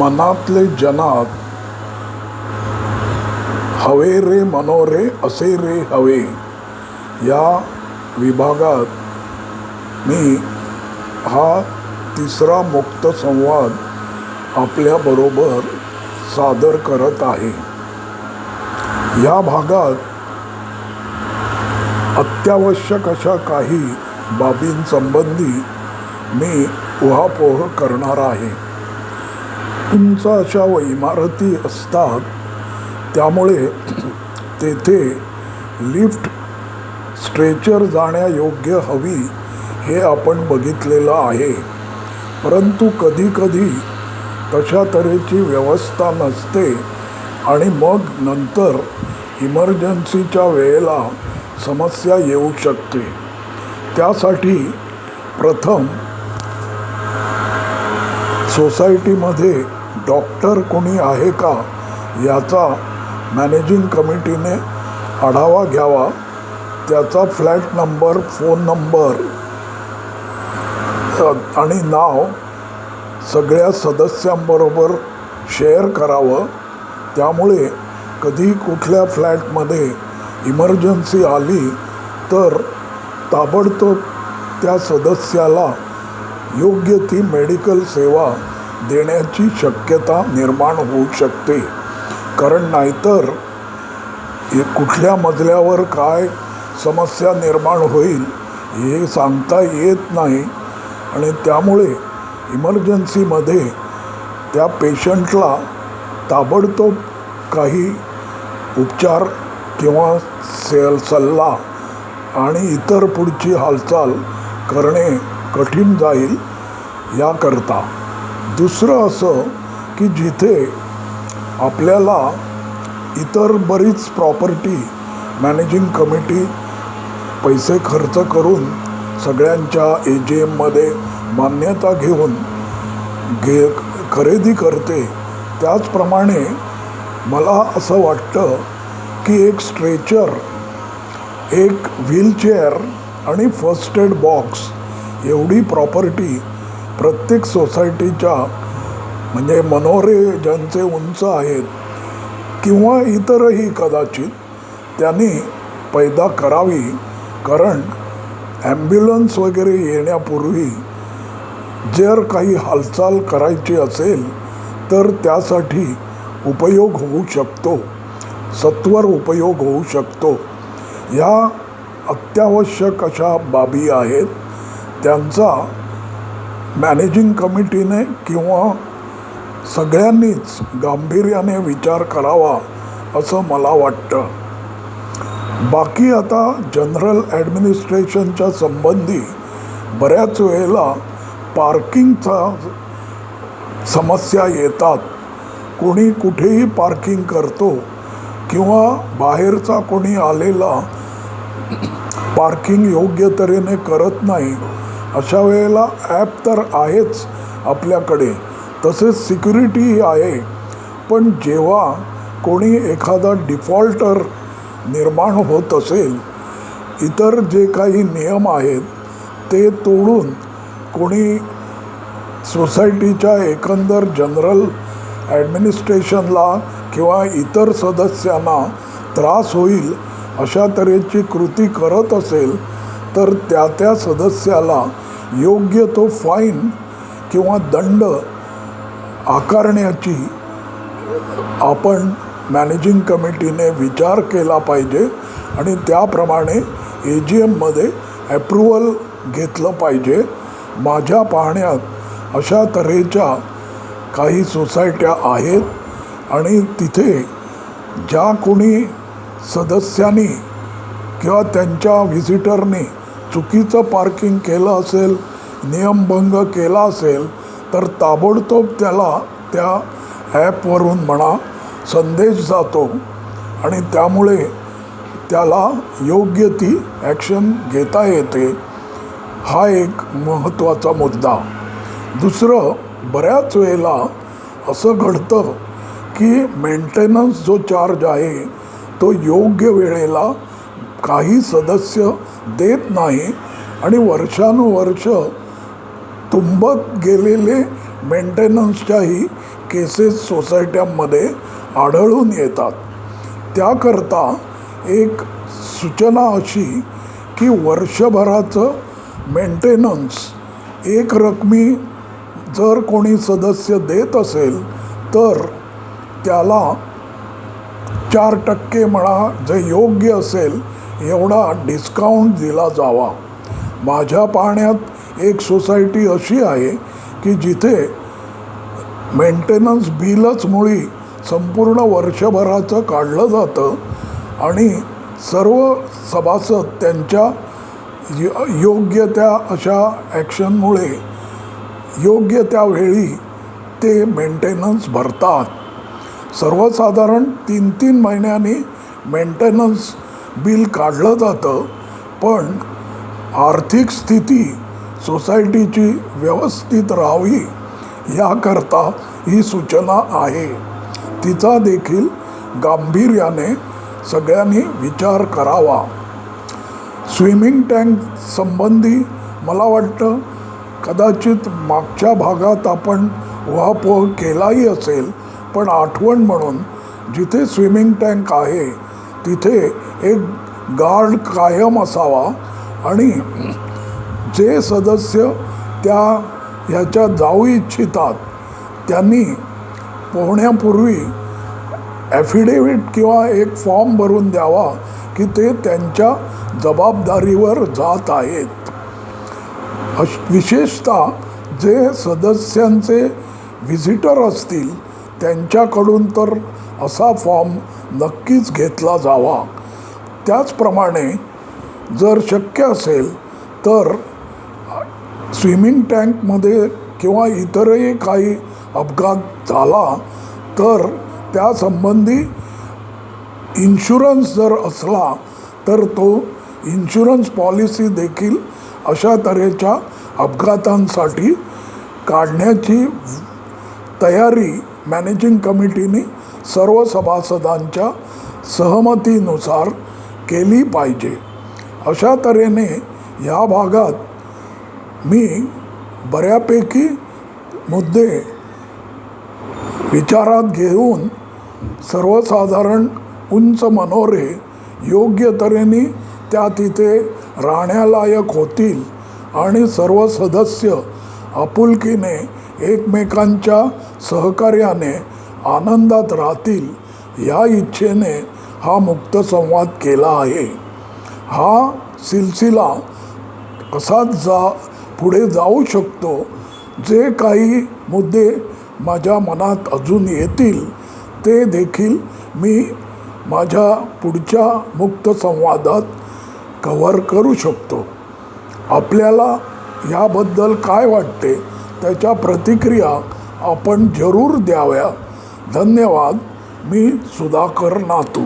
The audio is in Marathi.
मनातले जनात हवे रे मनोरे असे रे हवे. या विभागात मी हा तिसरा मुक्त संवाद आपल्याबरोबर सादर करत आहे. या भागात अत्यावश्यक अशा काही बाबींसंबंधी मी उहापोह करणार आहे. उंच अशा व इमारती असतात. त्यामुळे तेथे लिफ्ट स्ट्रेचर जाण्यायोग्य हवी हे आपण बघितलेलं आहे. परंतु कधीकधी तशा तऱ्हेची व्यवस्था नसते आणि मग नंतर इमर्जन्सीच्या वेळेला समस्या येऊ शकते. त्यासाठी प्रथम सोसायटीमध्ये डॉक्टर कोणी आहे का याचा मॅनेजिंग कमिटीने आढावा घ्यावा. त्याचा फ्लॅट नंबर फोन नंबर आणि नाव सगळ्या सदस्यांबरोबर शेअर करावं. त्यामुळे कधी कुठल्या फ्लॅटमध्ये इमर्जन्सी आली तर ताबडतोब त्या सदस्याला योग्य ती मेडिकल सेवा देण्याची शक्यता निर्माण होऊ शकते. कारण नाहीतर हे कुठल्या मजल्यावर काय समस्या निर्माण होईल हे सांगता येत नाही. आणि त्यामुळे इमर्जन्सीमध्ये त्या पेशंटला ताबडतोब काही उपचार किंवा सेल सल्ला आणि इतर पुढची हालचाल करणे कठीण जाईल याकरता. दुसरं असं की जिथे आपल्याला इतर बरीच प्रॉपर्टी मॅनेजिंग कमिटी पैसे खर्च करून सगळ्यांच्या ए जी एममध्ये मान्यता घेऊन घे खरेदी करते त्याचप्रमाणे मला असं वाटतं की एक स्ट्रेचर एक व्हीलचेअर आणि फर्स्ट एड बॉक्स एवढी प्रॉपर्टी प्रत्येक सोसायटीच्या म्हणजे मनोरे ज्यांचे उंच आहेत किंवा इतरही कदाचित त्यांनी पैदा करावी. कारण ॲम्ब्युलन्स वगैरे येण्यापूर्वी जर काही हालचाल करायची असेल तर त्यासाठी उपयोग होऊ शकतो. सत्वर उपयोग होऊ शकतो. या अत्यावश्यक अशा बाबी आहेत. त्यांचा मॅनेजिंग कमिटीने किंवा सगळ्यांनीच गांभीर्याने विचार करावा असं मला वाटतं. बाकी आता जनरल ॲडमिनिस्ट्रेशनच्या संबंधी बऱ्याच वेळेला पार्किंगचा समस्या येतात. कोणी कुठेही पार्किंग करतो किंवा बाहेरचा कोणी आलेला पार्किंग योग्य तऱ्हेने करत नाही अशा वेळेला ॲप तर आहेच आपल्याकडे तसेच सिक्युरिटीही आहे. पण जेव्हा कोणी एखादा डिफॉल्टर निर्माण होत असेल इतर जे काही नियम आहेत ते तोडून कोणी सोसायटीच्या एकंदर जनरल ॲडमिनिस्ट्रेशनला किंवा इतर सदस्यांना त्रास होईल अशा तऱ्हेची कृती करत असेल तर त्या त्या सदस्याला योग्य तो फाईन किंवा दंड आकारण्याची आपण मॅनेजिंग कमिटीने विचार केला पाहिजे आणि त्याप्रमाणे ए जी एममध्ये ॲप्रुवल घेतलं पाहिजे. माझ्या पाहण्यात अशा तऱ्हेच्या काही सोसायट्या आहेत आणि तिथे ज्या कोणी सदस्यांनी किंवा त्यांच्या व्हिजिटरनी चुकीचं पार्किंग केलं असेल नियमभंग केला असेल तर ताबडतोब त्याला त्या ॲपवरून म्हणा संदेश जातो. आणि त्यामुळे त्याला योग्य ती ॲक्शन घेता येते. हा एक महत्त्वाचा मुद्दा. दुसरं बऱ्याच वेळेला असं घडतं की मेंटेनन्स जो चार्ज आहे तो योग्य वेळेला काही सदस्य देत नाही आणि वर्षानुवर्ष तुंबत गेलेले मेंटेनन्सच्याही केसेस सोसायट्यांमध्ये आढळून येतात. त्याकरता एक सूचना अशी की वर्षभराचं मेंटेनन्स एक रकमी जर कोणी सदस्य देत असेल तर त्याला चार टक्के म्हणा जे योग्य असेल एवढा डिस्काउंट दिला जावा. माझ्या पाहण्यात एक सोसायटी अशी आहे की जिथे मेंटेनन्स बिलच मुळी संपूर्ण वर्षभराचं काढलं जातं आणि सर्व सभासद त्यांच्या य- योग्य त्या अशा ॲक्शनमुळे योग्य त्या वेळी ते मेंटेनन्स भरतात. सर्वसाधारण तीन तीन महिन्यांनी मेंटेनन्स बिल काढलं जातं पण आर्थिक स्थिती सोसायटीची व्यवस्थित राहावी याकरता ही सूचना आहे. तिचा देखील गांभीर्याने सगळ्यांनी विचार करावा. स्विमिंग टँक संबंधी मला वाटतं कदाचित मागच्या भागात आपण उहापोह केलाही असेल पण आठवण म्हणून जिथे स्विमिंग टँक आहे तिथे एक गार्ड कायम असावा आणि जे सदस्य त्या ह्याच्या जाऊ इच्छितात त्यांनी पोहण्यापूर्वी ॲफिडेविट किंवा एक फॉर्म भरून द्यावा की ते त्यांच्या जबाबदारीवर जात आहेत. अश विशेषतः जे सदस्यांचे व्हिजिटर असतील त्यांच्याकडून तर असा फॉर्म नक्कीच घेतला जावा. त्याचप्रमाणे जर शक्य असेल तर स्विमिंग टँकमध्ये किंवा इतरही काही अपघात झाला तर त्यासंबंधी इन्शुरन्स जर असला तर तो इन्शुरन्स पॉलिसी देखील अशा तऱ्हेच्या अपघातांसाठी काढण्याची तयारी मॅनेजिंग कमिटीने सर्व सभासदांच्या सहमतीनुसार केली पाहिजे. अशा तऱ्हेने या भागात मी बऱ्यापैकी मुद्दे विचारात घेऊन सर्वसाधारण उंच मनोरे योग्य तऱ्हेने त्या तिथे राहण्यालायक होतील आणि सर्व सदस्य आपुलकीने एकमेकांच्या सहकार्याने आनंदात राहतील या इच्छेने हा मुक्त संवाद केला आहे. हा सिलसिला असाच जा पुढे जाऊ शकतो. जे काही मुद्दे माझ्या मनात अजून येतील ते देखील मी माझ्या पुढच्या मुक्त संवादात कव्हर करू शकतो. आपल्याला ह्याबद्दल काय वाटते? त्याच्या प्रतिक्रिया आपण जरूर द्याव्या. धन्यवाद. मी सुधाकर नातू.